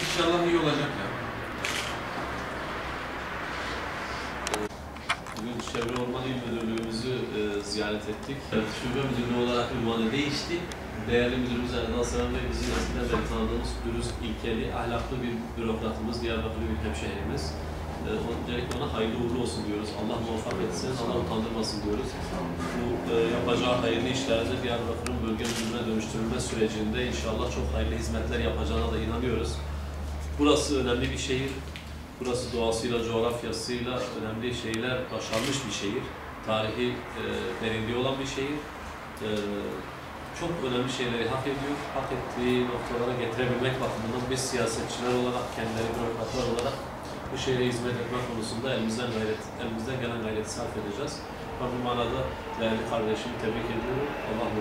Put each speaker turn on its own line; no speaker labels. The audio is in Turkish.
İnşallah iyi olacak ya.
Bugün Çevre Orman İl Müdürlüğümüzü e, ziyaret ettik. Evet, Şube Müdürlüğü olarak ünvanı değişti. Değerli müdürümüz Erdal Saran Bey bizim eskiden beri tanıdığımız dürüst, ilkeli, ahlaklı bir bürokratımız, Diyarbakırlı bir hemşehrimiz. E, öncelikle ona hayırlı uğurlu olsun diyoruz. Allah muvaffak etsin, Allah utandırmasın diyoruz. Yapacağı hayırlı işlerde Diyarbakır'ın bölge müdürlüğüne dönüştürülme sürecinde inşallah çok hayırlı hizmetler yapacağına da inanıyoruz. Burası önemli bir şehir. Burası doğasıyla, coğrafyasıyla önemli şeyler başarmış bir şehir. Tarihi e, derinliği olan bir şehir. E, çok önemli şeyleri hak ediyor. Hak ettiği noktalara getirebilmek bakımından biz siyasetçiler olarak, kendileri bürokratlar olarak bu şehre hizmet etme konusunda elimizden gayret, elimizden gelen gayreti sarf edeceğiz. Ben bu manada değerli kardeşimi tebrik ediyorum. Allah.